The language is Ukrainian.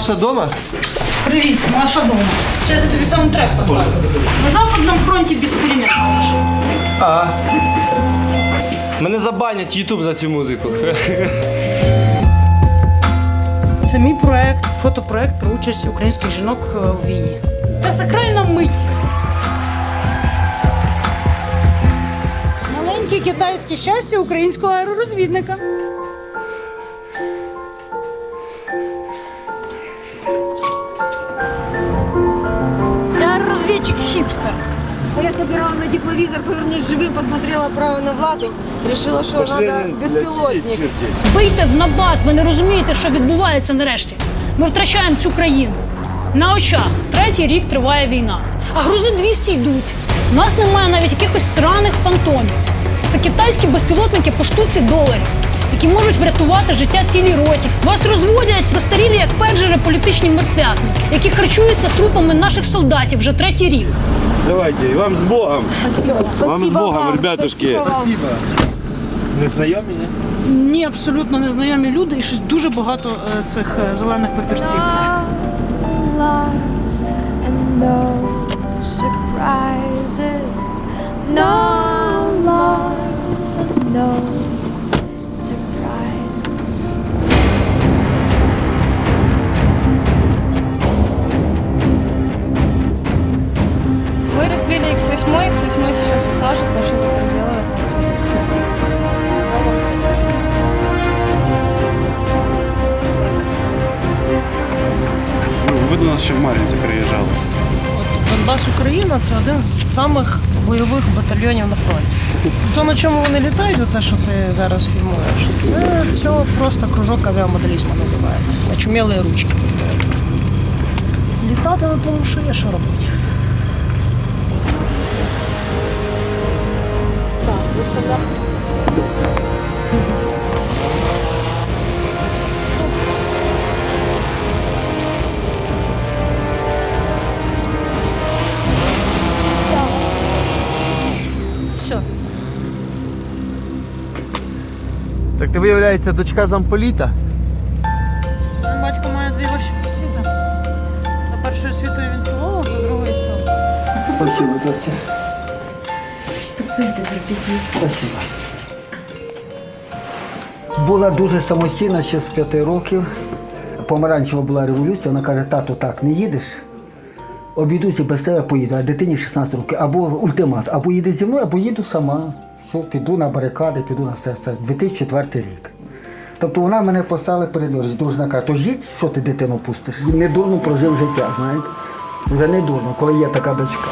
Маша дома? Привіт, Маша дома. Зараз я тобі саундтрек поставлю. На Западному фронті без перемін, Маша. А. Мене забанять Ютуб за цю музику. Це мій проект, фотопроект про участь українських жінок е, у війні. Це сакральна мить. Маленьке китайське щастя українського аеророзвідника. А Я собирала на тепловизор, повернись живым, посмотрела право на Владу, решила, что надо беспилотник. Вийте в набат, ви не розумієте, що відбувається нарешті. Ми втрачаємо цю країну. На очах третій рік триває війна. А грузи 200 йдуть. У нас немає навіть якихось сраних фантомів. Це китайські безпілотники по штуці доларів, які можуть врятувати життя цілій роті. Вас розводять застарілі як пенджери політичні мертвяки, які харчуються трупами наших солдатів вже третій рік. Давайте, и вам с Богом. Спасибо Вам с Богом, вам, ребятушки. спасибо вам. Не знайомі, ні? Ні, абсолютно незнайомі люди і щось дуже багато е, цих е, зелених папірців. No and no surprises. No loss and no Мы разбили X8, X8 сейчас у Саши, Саша это проделывает. Ви до нас ще в Мар'їнці приїжджали. От Донбас Україна це один з самих бойових батальйонів на фронті. То на чому вони літають, оце що ти зараз фільмуєш, це все просто кружок авіамоделізму називається. Очумілі ручки. Літати на тому, що є, що робити. Все. Так ти виявляється дочка замполіта? Батько має дві вищі освіти. За першою освітою він філолог, за другою історію. Спасибо, Дося. Спасибо. Була дуже самостійна ще з п'яти років. Помаранчева була революція, вона каже, тату, так, не їдеш. Обійдуся без тебе поїду, а дитині 16 років. Або ультимат, або їди зі мною, або їду сама. Все, піду на барикади, піду на все. Це 2004 рік. Тобто вона мене поставила перед. Дружина каже, то жіть, що ти дитину пустиш? Не дурно прожив життя, знаєте. Вже не дурно, коли є така дочка.